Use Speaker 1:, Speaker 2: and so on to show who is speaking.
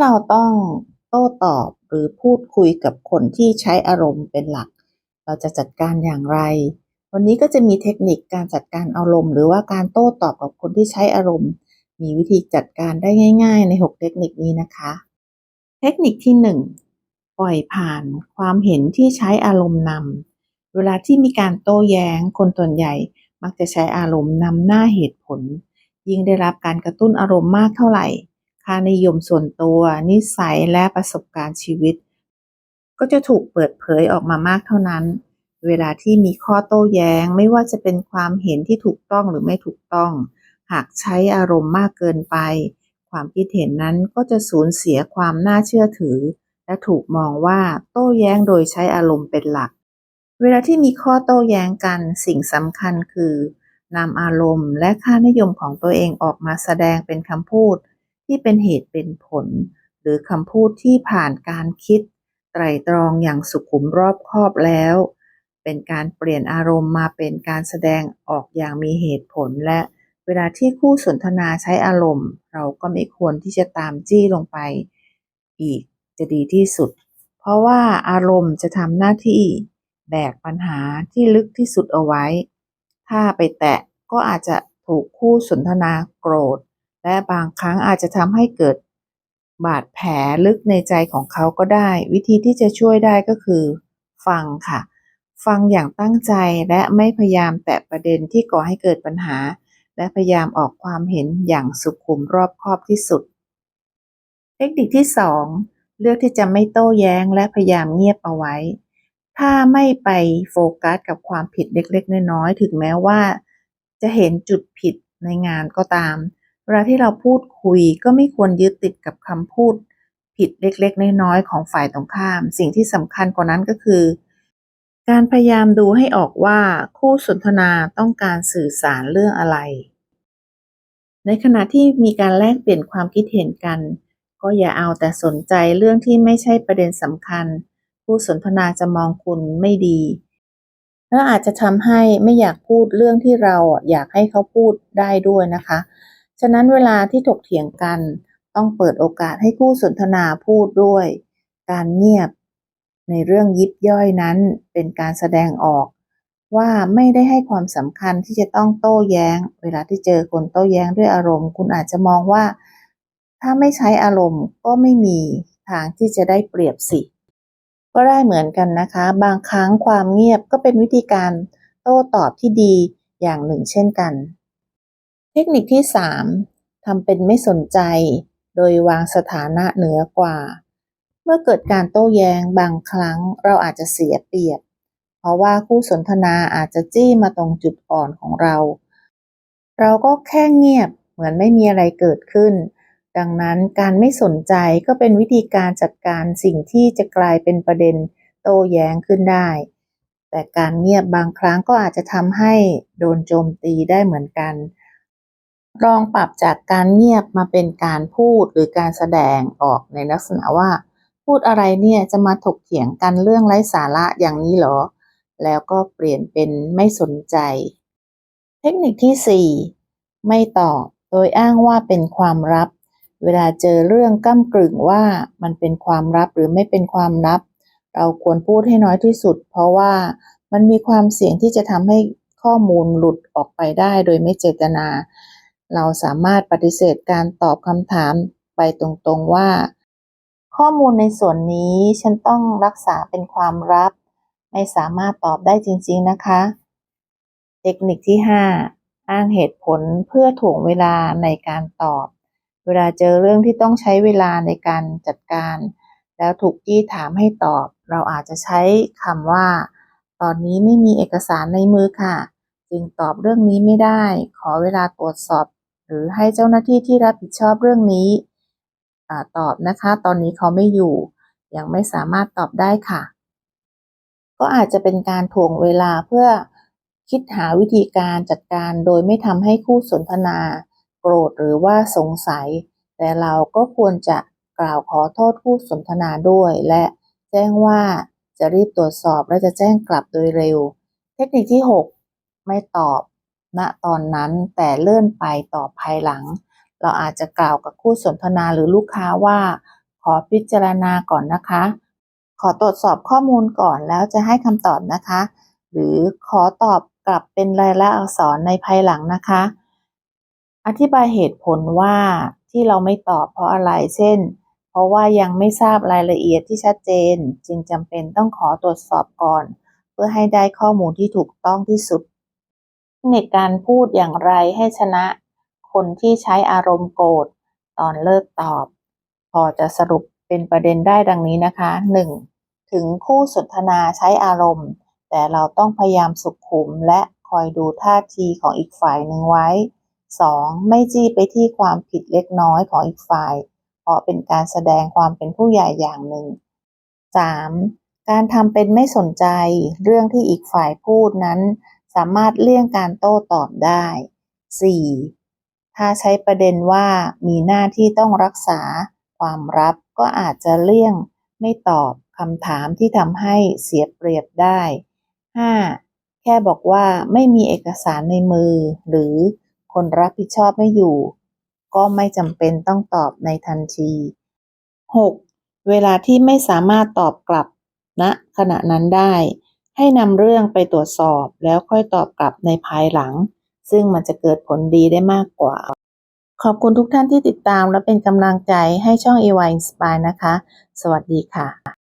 Speaker 1: เราต้องโต้ตอบหรือพูดคุยกับคนที่ใช้อารมณ์เป็นหลัก เราจะจัดการอย่างไร วันนี้ก็จะมีเทคนิคการจัดการอารมณ์หรือว่าการโต้ตอบกับคนที่ใช้อารมณ์ มีวิธีจัดการได้ง่าย ๆ ใน 6 เทคนิคนี้นะคะ เทคนิคที่ 1 ปล่อยผ่านความเห็นที่ใช้อารมณ์นำเวลาที่มีการโต้แย้ง คนส่วนใหญ่มักจะใช้อารมณ์นำหน้าเหตุผล ยิ่งได้รับการกระตุ้นอารมณ์มากเท่าไหร่ ค่านิยมส่วนตัว นิสัยและประสบการณ์ชีวิต ก็จะถูกเปิดเผยออกมามากเท่านั้น เวลาที่มีข้อโต้แย้งไม่ว่าจะเป็นความเห็นที่ถูกต้องหรือไม่ถูกต้อง หากใช้อารมณ์มากเกินไป ความคิดเห็นนั้นก็จะสูญเสียความน่าเชื่อถือ และถูกมองว่าโต้แย้งโดยใช้อารมณ์เป็นหลัก เวลาที่มีข้อโต้แย้งกันสิ่งสำคัญคือนำอารมณ์และค่านิยมของตัวเองออกมาแสดงเป็นคำพูด ที่เป็นเหตุเป็นผล หรือคำพูดที่ผ่านการคิด ไตร่ตรองอย่างสุขุมรอบคอบแล้ว เป็นการเปลี่ยนอารมณ์มาเป็นการแสดงออกอย่างมีเหตุผล และเวลาที่คู่สนทนาใช้อารมณ์ เราก็ไม่ควรที่จะตามจี้ลงไป อีกจะดีที่สุด เพราะว่าอารมณ์จะทำหน้าที่แบกปัญหาที่ลึกที่สุดเอาไว้ ถ้าไปแตะก็อาจจะถูกคู่สนทนาโกรธ และบางครั้งอาจจะทำให้เกิดบาดแผลลึกในใจของเขาก็ได้ วิธีที่จะช่วยได้ก็คือ ฟังค่ะ ฟังอย่างตั้งใจและไม่พยายามแตะประเด็นที่ก่อให้เกิดปัญหา และพยายามออกความเห็นอย่างสุขุมรอบคอบที่สุด เทคนิคที่ 2 เลือกที่จะไม่โต้แย้งและพยายามเงียบเอาไว้ ถ้าไม่ไปโฟกัสกับความผิดเล็กๆ น้อยๆถึงแม้ว่า จะเห็นจุดผิดในงานก็ตาม วลาที่เราพูดคุยก็ไม่ควรยึดติดกับคำพูด ผิดเล็กๆ น้อยๆของฝ่ายตรงข้าม สิ่งที่สำคัญกว่านั้นก็คือ การพยายามดูให้ออกว่าคู่สนทนาต้องการสื่อสารเรื่องอะไร ในขณะที่มีการแลกเปลี่ยนความคิดเห็นกัน ก็อย่าเอาแต่สนใจเรื่องที่ไม่ใช่ประเด็นสำคัญ ผู้สนทนาจะมองคุณไม่ดีแล้วอาจจะทำให้ไม่อยากพูดเรื่องที่เราอยากให้เขาพูดได้ด้วยนะคะ ฉะนั้นเวลาที่ถกเถียงกัน ต้องเปิดโอกาสให้คู่สนทนาพูดด้วย การเงียบ ในเรื่องยิบย่อยนั้นเป็นการแสดงออก ว่าไม่ได้ให้ความสำคัญที่จะต้องโต้แย้ง เวลาที่เจอคนโต้แย้งด้วยอารมณ์ คุณอาจจะมองว่า ถ้าไม่ใช้อารมณ์ก็ไม่มีทางที่จะได้เปรียบสิก็ได้เหมือนกันนะคะ บางครั้งความเงียบก็เป็นวิธีการโต้ตอบที่ดีอย่างหนึ่งเช่นกัน เทคนิคที่ 3ทำเป็นไม่สนใจ โดยวางสถานะเหนือกว่า เมื่อเกิดการโต้แย้งบางครั้งเราอาจจะเสียเปรียบ เพราะว่าคู่สนทนาอาจจะจี้มาตรงจุดอ่อนของเรา เราก็แค่เงียบเหมือนไม่มีอะไรเกิดขึ้น ดังนั้นการไม่สนใจก็เป็นวิธีการจัดการสิ่งที่จะกลายเป็นประเด็นโต้แย้งขึ้นได้ แต่การเงียบ บางครั้งก็อาจจะทำให้โดนโจมตีได้เหมือนกัน ลองปรับจากการเงียบมาเป็นการพูดหรือการแสดงออกในลักษณะว่า พูดอะไรเนี่ยจะมาถกเถียงกันเรื่องไร้สาระอย่างนี้เหรอ แล้วก็เปลี่ยนเป็นไม่สนใจ เทคนิคที่ 4 ไม่ตอบโดยอ้างว่าเป็นความลับ เวลาเจอเรื่องก้ากึ่งว่ามันเป็นความลับหรือไม่เป็นความลับ เราควรพูดให้น้อยที่สุด เพราะว่ามันมีความเสี่ยงที่จะทำให้ข้อมูลหลุดออกไปได้โดยไม่เจตนา เราสามารถปฏิเสธการตอบคำถามไปตรงๆว่า ข้อมูลในส่วนนี้ฉันต้องรักษาเป็นความลับ ไม่สามารถตอบได้จริงๆนะคะ เทคนิคที่ 5 อ้างเหตุผลเพื่อถ่วงเวลาในการตอบ เวลาเจอเรื่องที่ต้องใช้เวลาในการจัดการ แล้วถูกจี้ถามให้ตอบ เราอาจจะใช้คำว่า ตอนนี้ไม่มีเอกสารในมือค่ะ จึงตอบเรื่องนี้ไม่ได้ ขอเวลาตรวจสอบ หรือให้เจ้าหน้าที่ที่รับผิดชอบเรื่องนี้อตอบนะคะ ตอนนี้เขาไม่อยู่ ยังไม่สามารถตอบได้ค่ะ ก็อาจจะเป็นการถ่วงเวลาเพื่อคิดหาวิธีการจัดการโดยไม่ทำให้คู่สนทนา โกรธหรือว่าสงสัย แต่เราก็ควรจะกล่าวขอโทษผู้สนทนาด้วย และแจ้งว่าจะรีบตรวจสอบและจะแจ้งกลับโดยเร็ว เทคนิคที่ 6 ไม่ตอบ ณตอนนั้นแต่เลื่อนไปต่อภายหลัง เราอาจจะกล่าวกับคู่สนทนาหรือลูกค้าว่า ขอพิจารณาก่อนนะคะ ขอตรวจสอบข้อมูลก่อนแล้วจะให้คำตอบนะคะ หรือขอตอบกลับเป็นลายลักษณ์อักษรในภายหลังนะคะ อธิบายเหตุผลว่าที่เราไม่ตอบเพราะอะไรเช่น เพราะว่ายังไม่ทราบรายละเอียดที่ชัดเจน จึงจำเป็นต้องขอตรวจสอบก่อน เพื่อให้ได้ข้อมูลที่ถูกต้องที่สุด ในการพูดอย่างไรให้ชนะ คนที่ใช้อารมณ์โกรธตอนเลิกตอบ พอจะสรุปเป็นประเด็นได้ดังนี้นะคะ 1. ถึงคู่สนทนาใช้อารมณ์ แต่เราต้องพยายามสุขุมและคอยดูท่าทีของอีกฝ่ายหนึ่งไว้ 2. ไม่จี้ไปที่ความผิดเล็กน้อยของอีกฝ่าย เพราะเป็นการแสดงความเป็นผู้ใหญ่อย่างหนึ่ง 3. การทำเป็นไม่สนใจเรื่องที่อีกฝ่ายพูดนั้น สามารถเลี่ยงการโต้ตอบได้ 4. ถ้าใช้ประเด็นว่ามีหน้าที่ต้องรักษาความลับก็อาจจะเลี่ยงไม่ตอบคำถามที่ทำให้เสียเปรียบได้ 5. แค่บอกว่าไม่มีเอกสารในมือ หรือคนรับผิดชอบไม่อยู่ ก็ไม่จำเป็นต้องตอบในทันที 6. เวลาที่ไม่สามารถตอบกลับณขณะนั้นได้ ให้นำเรื่องไปตรวจสอบแล้วค่อยตอบกลับในภายหลัง ซึ่งมันจะเกิดผลดีได้มากกว่า ขอบคุณทุกท่านที่ติดตามและเป็นกำลังใจให้ช่อง EY Inspire นะคะ สวัสดีค่ะ